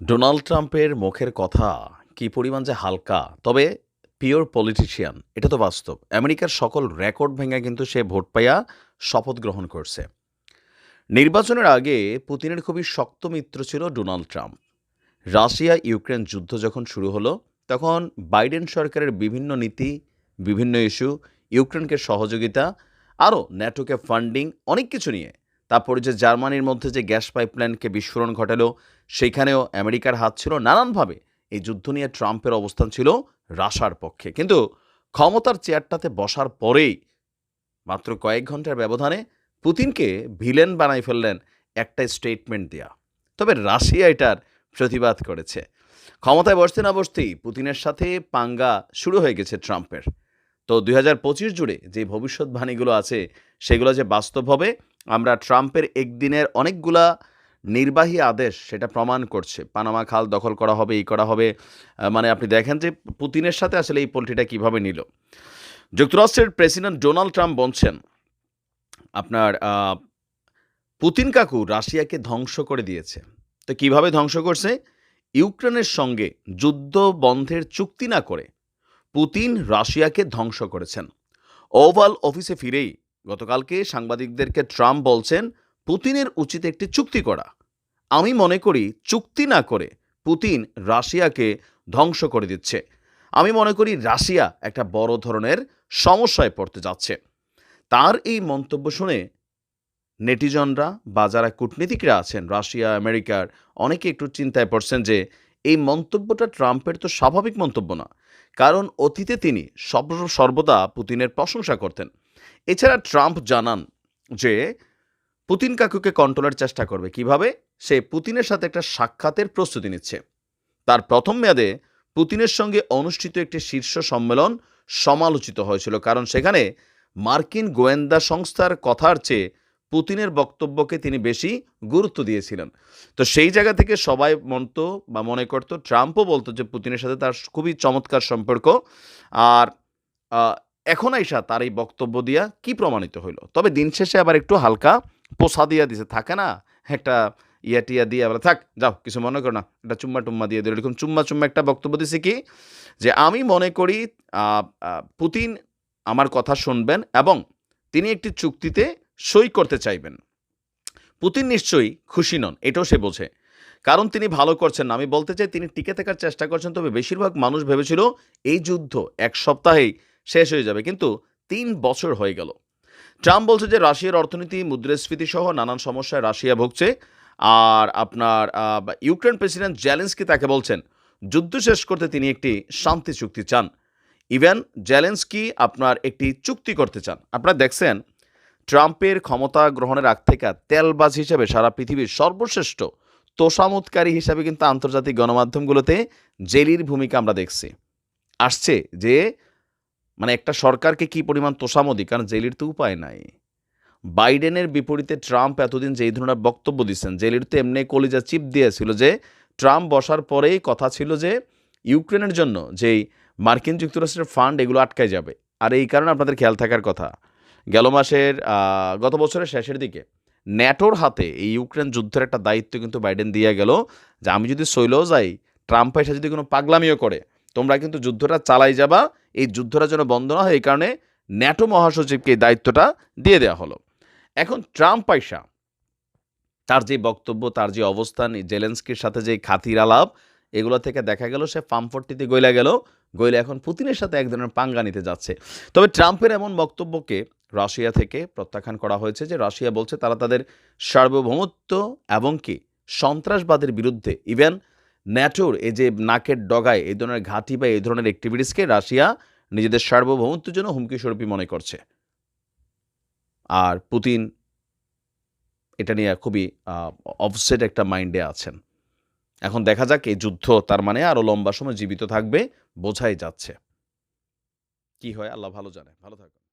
Donald ট্রাম্পের মুখের কথা কি পরিমাণ যে হালকা, তবে পিওর পলিটিশিয়ান, এটা তো বাস্তব। আমেরিকার সকল রেকর্ড ভেঙে কিন্তু সে ভোট পাইয়া শপথ গ্রহণ করছে। নির্বাচনের আগে পুতিনের খুবই শক্ত মিত্র ছিল ডোনাল্ড ট্রাম্প। রাশিয়া ইউক্রেন যুদ্ধ যখন শুরু হলো, তখন বাইডেন সরকারের বিভিন্ন নীতি, বিভিন্ন ইস্যু, ইউক্রেনকে সহযোগিতা, আরও ন্যাটোকে ফান্ডিং, অনেক কিছু নিয়ে তারপরে যে জার্মানির মধ্যে যে গ্যাস পাইপলাইনকে বিস্ফোরণ ঘটালো সেইখানেও আমেরিকার হাত ছিল নানানভাবে। এই যুদ্ধ নিয়ে ট্রাম্পের অবস্থান ছিল রাশার পক্ষে। কিন্তু ক্ষমতার চেয়ারটাতে বসার পরেই মাত্র কয়েক ঘণ্টার ব্যবধানে পুতিনকে ভিলেন বানাই ফেললেন একটা স্টেটমেন্ট দেয়া। তবে রাশিয়া এটার প্রতিবাদ করেছে। ক্ষমতায় বসতে না বসতেই পুতিনের সাথে পাঙ্গা শুরু হয়ে গেছে ট্রাম্পের। তো দুই হাজার পঁচিশ জুড়ে যে ভবিষ্যৎবাণীগুলো আছে, সেগুলো যে বাস্তব হবে, আমরা ট্রাম্পের একদিনের অনেকগুলা নির্বাহী আদেশ সেটা প্রমাণ করছে। পানামা খাল দখল করা হবে এই করা হবে। মানে আপনি দেখেন যে পুতিনের সাথে আসলে এই পোলট্রিটা কীভাবে নিল। যুক্তরাষ্ট্রের প্রেসিডেন্ট ডোনাল্ড ট্রাম্প বলছেন, আপনার পুতিন কাকু রাশিয়াকে ধ্বংস করে দিয়েছে। তো কীভাবে ধ্বংস করছে? ইউক্রেনের সঙ্গে যুদ্ধ বন্ধের চুক্তি না করে পুতিন রাশিয়াকে ধ্বংস করেছেন। ওভাল অফিসে ফিরেই গতকালকে সাংবাদিকদেরকে ট্রাম্প বলছেন, পুতিনের উচিত একটি চুক্তি করা। আমি মনে করি চুক্তি না করে পুতিন রাশিয়াকে ধ্বংস করে দিচ্ছে। আমি মনে করি রাশিয়া একটা বড় ধরনের সমস্যায় পড়তে যাচ্ছে। তার এই মন্তব্য শুনে নেটিজনরা, বা যারা কূটনীতিকরা আছেন, রাশিয়া, আমেরিকার, অনেকে একটু চিন্তায় পড়ছেন যে এই মন্তব্যটা ট্রাম্পের তো স্বাভাবিক মন্তব্য না। কারণ অতীতে তিনি সর্ব- সর্বদা পুতিনের প্রশংসা করতেন। এছাড়া ট্রাম্প জানান যে, পুতিন কাকুকে কন্ট্রোলের চেষ্টা করবে। কীভাবে? সে পুতিনের সাথে একটা সাক্ষাতের প্রস্তুতি নিচ্ছে। তার প্রথম মেয়াদে পুতিনের সঙ্গে অনুষ্ঠিত একটি শীর্ষ সম্মেলন সমালোচিত হয়েছিল। কারণ সেখানে মার্কিন গোয়েন্দা সংস্থার কথার চেয়ে পুতিনের বক্তব্যকে তিনি বেশি গুরুত্ব দিয়েছিলেন। তো সেই জায়গা থেকে সবাই মনত বা মনে করত, ট্রাম্পও বলতো যে পুতিনের সাথে তার খুবই চমৎকার সম্পর্ক। আর এখন আইসা তার এই বক্তব্য দিয়া কি প্রমাণিত হইল? তবে দিন শেষে আবার একটু হালকা পোষা দিয়া দিছে। থাকে না? একটা ইয়া টিয়া দিয়ে আবার থাক, যাও, কিছু মনে করো না। একটা চুম্মা টুম্মা দিয়ে দিল। এরকম চুম্মা চুম্মা একটা বক্তব্য দিছে কি? যে আমি মনে করি পুতিন আমার কথা শুনবেন এবং তিনি একটি চুক্তিতে সই করতে চাইবেন। পুতিন নিশ্চয়ই খুশি নন, এটাও সে বোঝে কারণ তিনি ভালো করছেন না। আমি বলতে চাই, তিনি টিকে থাকার চেষ্টা করছেন, তবে বেশিরভাগ মানুষ ভেবেছিল এই যুদ্ধ এক সপ্তাহেই শেষ হয়ে যাবে। কিন্তু তিন বছর হয়ে গেল। ট্রাম্প বলছে যে, রাশিয়ার অর্থনীতি, মুদ্রাস্ফীতি সহ নানান সমস্যায় রাশিয়া ভুগছে। আর আপনার ইউক্রেন প্রেসিডেন্ট জ্যালেন্সকি তাকে বলছেন, যুদ্ধ শেষ করতে তিনি একটি শান্তি চুক্তি চান। ইভেন জ্যালেন্সকি আপনার একটি চুক্তি করতে চান। আপনারা দেখছেন ট্রাম্পের ক্ষমতা গ্রহণের আগ থেকে তেলবাজ হিসেবে সারা পৃথিবীর সর্বশ্রেষ্ঠ তোষামতকারী হিসাবে কিন্তু আন্তর্জাতিক গণমাধ্যমগুলোতে জেলির ভূমিকা আমরা দেখছি। আসছে যে মানে একটা সরকারকে কি পরিমাণ তোষামদি, কারণ জেলির তো উপায় নাই। বাইডেনের বিপরীতে ট্রাম্প এতদিন যেই ধরনের বক্তব্য দিচ্ছেন, জেলির তো এমনি কলিজা চিপ দিয়েছিল যে, ট্রাম্প বসার পরেই কথা ছিল যে, ইউক্রেনের জন্য যেই মার্কিন যুক্তরাষ্ট্রের ফান্ড এগুলো আটকায় যাবে। আর এই কারণে আপনাদের খেয়াল থাকার কথা। গেল মাসের গত বছরের শেষের দিকে ন্যাটোর হাতে এই ইউক্রেন যুদ্ধের একটা দায়িত্ব কিন্তু বাইডেন দিয়ে গেল যে আমি যদি সইলেও যাই, ট্রাম্প এসে যদি কোনো পাগলামিও করে, তোমরা কিন্তু যুদ্ধটা চালাই যাবা, এই যুদ্ধটা যেন বন্ধ না হয়, এই কারণে ন্যাটো মহাসচিবকে এই দায়িত্বটা দিয়ে দেওয়া হলো। এখন ট্রাম্প পয়সা, তার যে বক্তব্য, তার যে অবস্থান, জেলেন্সকির সাথে যে খাতির আলাপ, এগুলো থেকে দেখা গেল সে ফার্মফর্টিতে গইলা গেল, গইলে এখন পুতিনের সাথে এক ধরনের পাঙ্গা নিতে যাচ্ছে। তবে ট্রাম্পের এমন বক্তব্যকে রাশিয়া থেকে প্রত্যাখ্যান করা হয়েছে যে রাশিয়া বলছে তারা তাদের সার্বভৌমত্ব এবং কি সন্ত্রাসবাদের বিরুদ্ধে ইভেন ন্যাটোর এই যে নাকের ডগায়, এই ধরনের ঘাঁটি বা এই ধরনের অ্যাক্টিভিটিসকে রাশিয়া নিজেদের সার্বভৌমত্বের জন্য হুমকি স্বরূপই মনে করছে। আর পুতিন এটা নিয়ে খুবই অফসেট একটা মাইন্ডে আছেন। এখন দেখা যাক, এই যুদ্ধ তার মানে আরও লম্বা সময় জীবিত থাকবে, বোঝাই যাচ্ছে। কি হয়, আল্লাহ ভালো জানে। ভালো থাকুন।